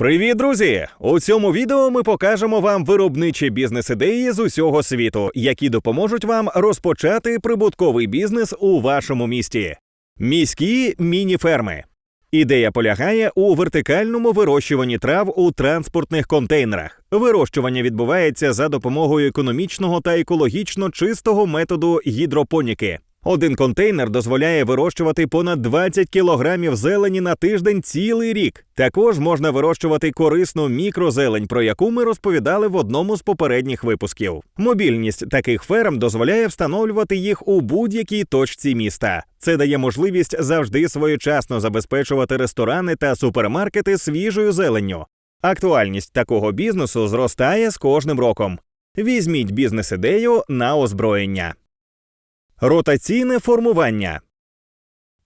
Привіт, друзі! У цьому відео ми покажемо вам виробничі бізнес-ідеї з усього світу, які допоможуть вам розпочати прибутковий бізнес у вашому місті. Міські міні-ферми. Ідея полягає у вертикальному вирощуванні трав у транспортних контейнерах. Вирощування відбувається за допомогою економічного та екологічно чистого методу гідропоніки. Один контейнер дозволяє вирощувати понад 20 кілограмів зелені на тиждень цілий рік. Також можна вирощувати корисну мікрозелень, про яку ми розповідали в одному з попередніх випусків. Мобільність таких ферм дозволяє встановлювати їх у будь-якій точці міста. Це дає можливість завжди своєчасно забезпечувати ресторани та супермаркети свіжою зеленню. Актуальність такого бізнесу зростає з кожним роком. Візьміть бізнес-ідею на озброєння. Ротаційне формування.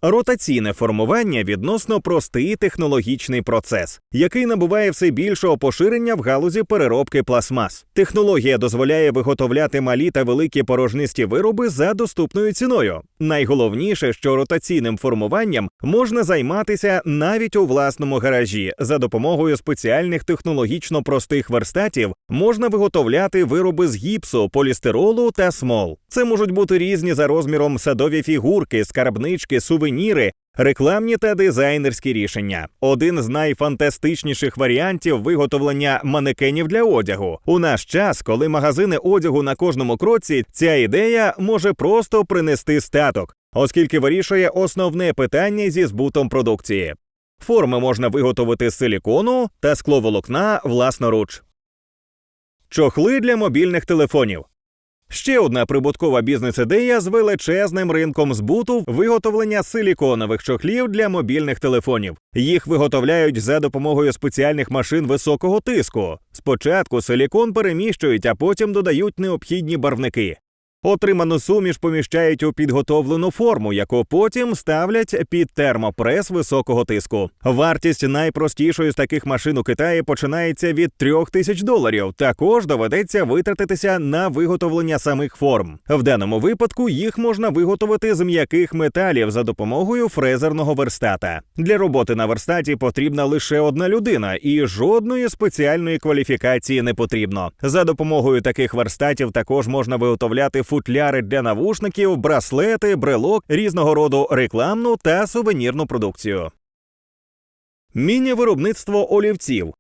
Ротаційне формування відносно простий технологічний процес, який набуває все більшого поширення в галузі переробки пластмас. Технологія дозволяє виготовляти малі та великі порожнисті вироби за доступною ціною. Найголовніше, що ротаційним формуванням можна займатися навіть у власному гаражі. За допомогою спеціальних технологічно простих верстатів можна виготовляти вироби з гіпсу, полістиролу та смол. Це можуть бути різні за розміром садові фігурки, скарбнички, сувеніри. Рекламні та дизайнерські рішення один з найфантастичніших варіантів виготовлення манекенів для одягу. У наш час, коли магазини одягу на кожному кроці, ця ідея може просто принести статок, оскільки вирішує основне питання зі збутом продукції. Форми можна виготовити з силікону та скловолокна власноруч. Чохли для мобільних телефонів. Ще одна прибуткова бізнес-ідея з величезним ринком збуту виготовлення силіконових чохлів для мобільних телефонів. Їх виготовляють за допомогою спеціальних машин високого тиску. Спочатку силікон переміщують, а потім додають необхідні барвники. Отриману суміш поміщають у підготовлену форму, яку потім ставлять під термопрес високого тиску. Вартість найпростішої з таких машин у Китаї починається від трьох тисяч доларів. Також доведеться витратитися на виготовлення самих форм. В даному випадку їх можна виготовити з м'яких металів за допомогою фрезерного верстата. Для роботи на верстаті потрібна лише одна людина, і жодної спеціальної кваліфікації не потрібно. За допомогою таких верстатів також можна виготовляти футляри для навушників, браслети, брелок, різного роду рекламну та сувенірну продукцію. Міні-виробництво олівців.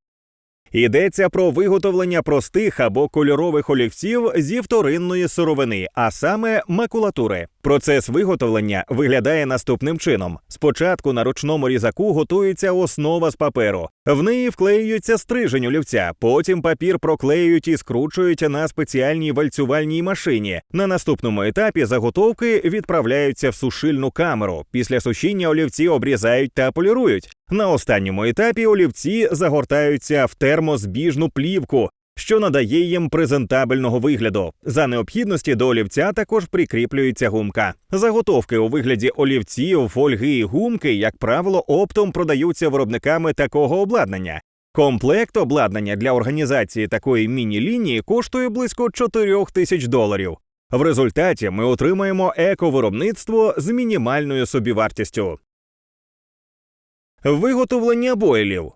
Йдеться про виготовлення простих або кольорових олівців зі вторинної сировини, а саме макулатури. Процес виготовлення виглядає наступним чином: спочатку на ручному різаку готується основа з паперу, в неї вклеюється стрижень олівця, потім папір проклеюють і скручують на спеціальній вальцювальній машині. На наступному етапі заготовки відправляються в сушильну камеру. Після сушіння олівці обрізають та полірують. На останньому етапі олівці загортаються в термозбіжну плівку, що надає їм презентабельного вигляду. За необхідності до олівця також прикріплюється гумка. Заготовки у вигляді олівців, фольги і гумки, як правило, оптом продаються виробниками такого обладнання. Комплект обладнання для організації такої міні-лінії коштує близько 4 тисяч доларів. В результаті ми отримаємо ековиробництво з мінімальною собівартістю. Виготовлення бойлів.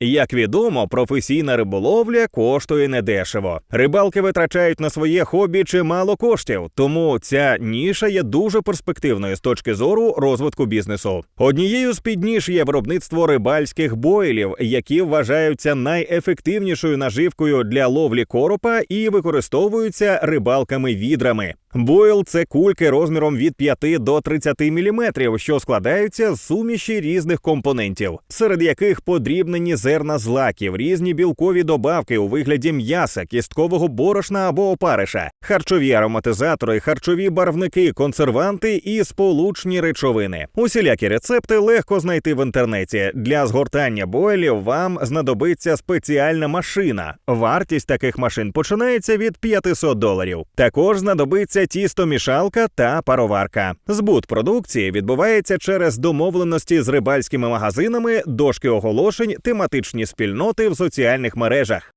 Як відомо, професійна риболовля коштує недешево. Рибалки витрачають на своє хобі чимало коштів, тому ця ніша є дуже перспективною з точки зору розвитку бізнесу. Однією з підніж є виробництво рибальських бойлів, які вважаються найефективнішою наживкою для ловлі коропа і використовуються рибалками відрами. Бойл це кульки розміром від 5 до 30 мм, що складаються з суміші різних компонентів, серед яких подрібнені зерна злаків, різні білкові добавки у вигляді м'яса, кісткового борошна або опариша, харчові ароматизатори, харчові барвники, консерванти і сполучні речовини. Усілякі рецепти легко знайти в інтернеті. Для згортання бойлів вам знадобиться спеціальна машина. Вартість таких машин починається від 500 доларів. Також знадобиться тістомішалка та пароварка. Збут продукції відбувається через домовленості з рибальськими магазинами, дошки оголошень, тематичні спільноти в соціальних мережах.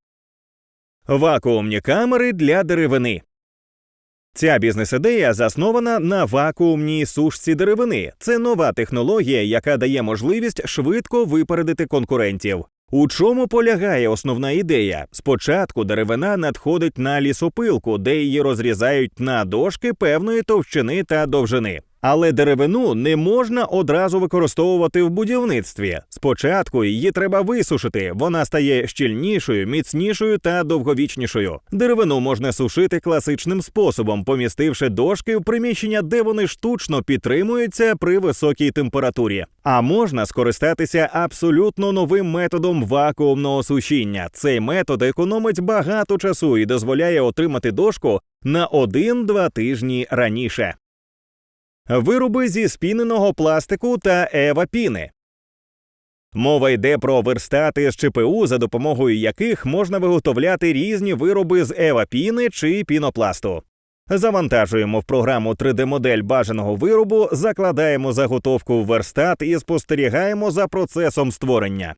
Вакуумні камери для деревини. Ця бізнес-ідея заснована на вакуумній сушці деревини. Це нова технологія, яка дає можливість швидко випередити конкурентів. У чому полягає основна ідея? Спочатку деревина надходить на лісопилку, де її розрізають на дошки певної товщини та довжини. Але деревину не можна одразу використовувати в будівництві. Спочатку її треба висушити. Вона стає щільнішою, міцнішою та довговічнішою. Деревину можна сушити класичним способом, помістивши дошки в приміщення, де вони штучно підтримуються при високій температурі. А можна скористатися абсолютно новим методом вакуумного сушіння. Цей метод економить багато часу і дозволяє отримати дошку на 1-2 тижні раніше. Вироби зі спіненого пластику та евапіни. Мова йде про верстати з ЧПУ, за допомогою яких можна виготовляти різні вироби з евапіни чи пінопласту. Завантажуємо в програму 3D-модель бажаного виробу, закладаємо заготовку в верстат і спостерігаємо за процесом створення.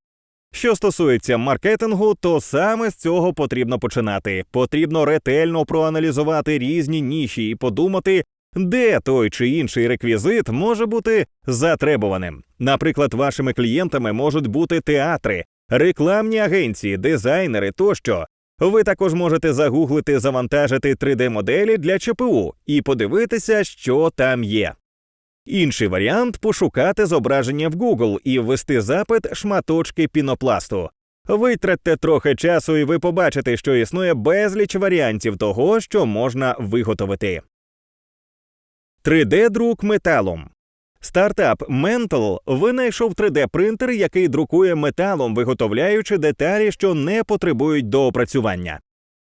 Що стосується маркетингу, то саме з цього потрібно починати. Потрібно ретельно проаналізувати різні ніші і подумати, де той чи інший реквізит може бути затребуваним. Наприклад, вашими клієнтами можуть бути театри, рекламні агенції, дизайнери тощо. Ви також можете загуглити, завантажити 3D-моделі для ЧПУ і подивитися, що там є. Інший варіант пошукати зображення в Google і ввести запит шматочки пінопласту. Витратьте трохи часу, і ви побачите, що існує безліч варіантів того, що можна виготовити. 3D-друк металом. Стартап Mental винайшов 3D-принтер, який друкує металом, виготовляючи деталі, що не потребують доопрацювання.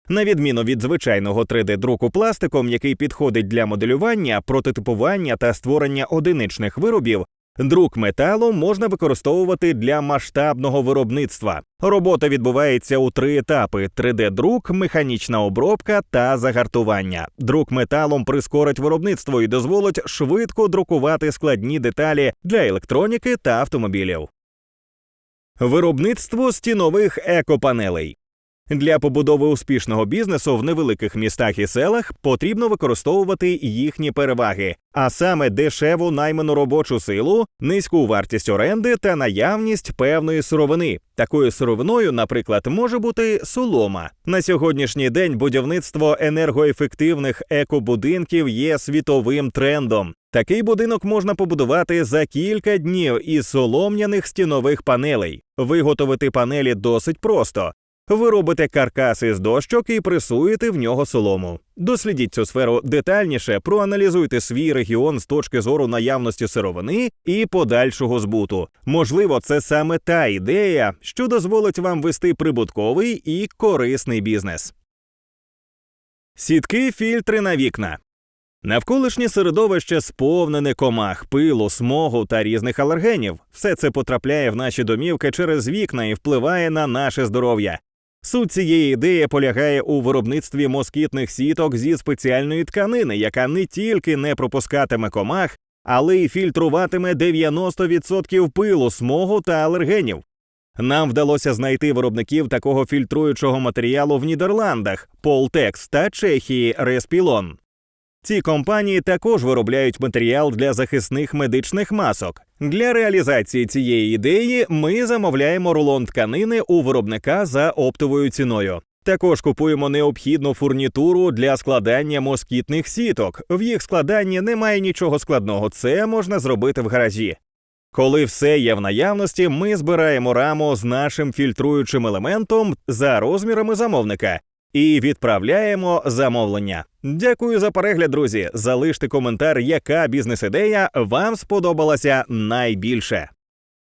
На відміну від звичайного 3D-друку пластиком, який підходить для моделювання, прототипування та створення одиничних виробів, друк металу можна використовувати для масштабного виробництва. Робота відбувається у три етапи: 3D-друк, механічна обробка та загартування. Друк металом прискорить виробництво і дозволить швидко друкувати складні деталі для електроніки та автомобілів. Виробництво стінових екопанелей. Для побудови успішного бізнесу в невеликих містах і селах потрібно використовувати їхні переваги, а саме дешеву найману робочу силу, низьку вартість оренди та наявність певної сировини. Такою сировиною, наприклад, може бути солома. На сьогоднішній день будівництво енергоефективних екобудинків є світовим трендом. Такий будинок можна побудувати за кілька днів із солом'яних стінових панелей. Виготовити панелі досить просто. Ви робите каркас із дощок і пресуєте в нього солому. Дослідіть цю сферу детальніше, проаналізуйте свій регіон з точки зору наявності сировини і подальшого збуту. Можливо, це саме та ідея, що дозволить вам вести прибутковий і корисний бізнес. Сітки фільтри на вікна. Навколишнє середовище сповнене комах, пилу, смогу та різних алергенів. Все це потрапляє в наші домівки через вікна і впливає на наше здоров'я. Суть цієї ідеї полягає у виробництві москітних сіток зі спеціальної тканини, яка не тільки не пропускатиме комах, але й фільтруватиме 90% пилу, смогу та алергенів. Нам вдалося знайти виробників такого фільтруючого матеріалу в Нідерландах, Poltex та Чехії Респілон. Ці компанії також виробляють матеріал для захисних медичних масок. Для реалізації цієї ідеї ми замовляємо рулон тканини у виробника за оптовою ціною. Також купуємо необхідну фурнітуру для складання москітних сіток. В їх складанні немає нічого складного, це можна зробити в гаражі. Коли все є в наявності, ми збираємо раму з нашим фільтруючим елементом за розмірами замовника і відправляємо замовлення. Дякую за перегляд, друзі. Залиште коментар, яка бізнес-ідея вам сподобалася найбільше.